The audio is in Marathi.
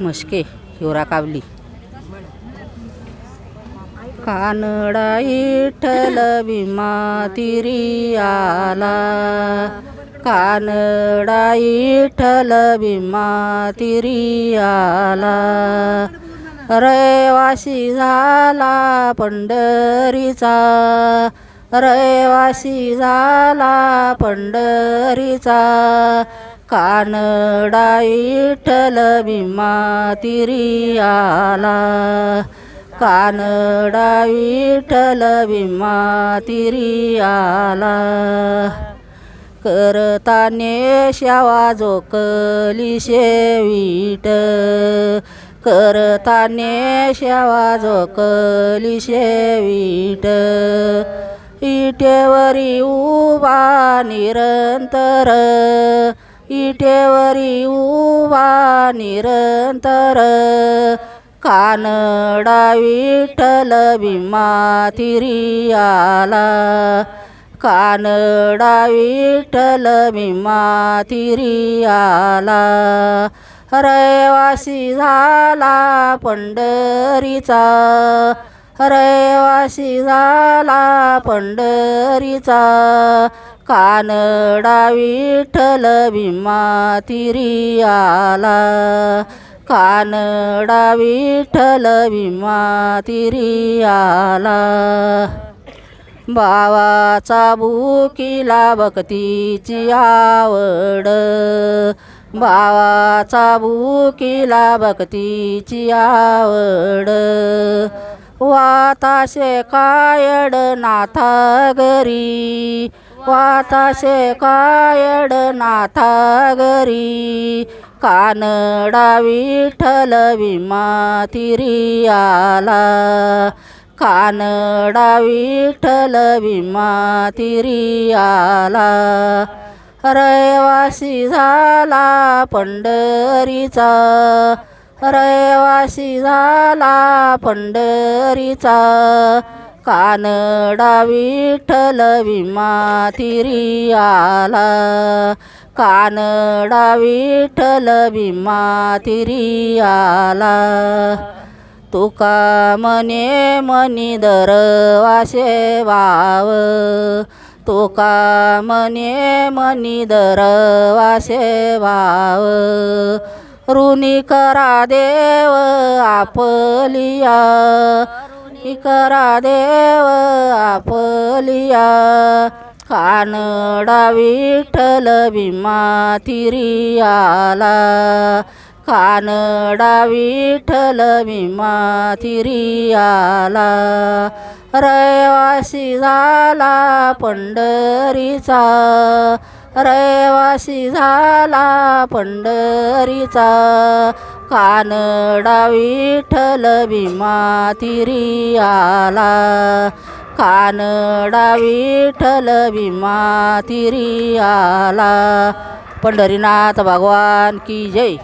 मस्के हिवरा कावली कानडा इठल भीमा तिरी आला कानडा इठल भीमा तिरी आला रयवासी झाला पंढरीचा. रयवासी झाला पंढरीचा. कानडा इठ्ठल तिरी आला कानडा विठ्ठल भीमा तिरी आला करताने शावा जोकली शेवीट करताने शावा जोकली शेवीट इटेवरी उभा निरंतर इटेवरी उवा निरंतर कानडा विठ्ठल आला कानडा विठ्ठल आला रहिवासी झाला पंढरीचा रयवासी झाला पंढरीचा. कानडा विठ्ठल भीमातिरी आला. कानडा विठ्ठल भीमातिरी आला. बावाचा भूकीला भक्तीची आवड. बावाचा भूकीला भक्तीची आवड. वाताशे कायड नाथा घरी. वाताशे कायड नाथा घरी. कानडा विठ्ठल भीमा आला कानडा विठ्ठल विमातिरी आला रयवासी झाला पंढरीचा. रयवासी झाला पंढरीचा. कानडा विठ्ठल विमाथिरी आला. कानडा विठ्ठल विमाथिरी आला. तुका मने मनी दरवासे वाव तुका मने मनी दरवासे वाव ऋणी करा देव आपलिया. ऋणी करा देव आपलिया. कानडा विठ्ठल भीमा तिरी आला कानडा विठ्ठल भीमा तिरी आला रयवासी झाला पंढरीचा. रयवासी झाला पंढरीचा. कानडा विठ्ठल भीमातिरी आला कानडा विठ्ठल भीमातिरी आला पंढरीनाथ भगवान की जय.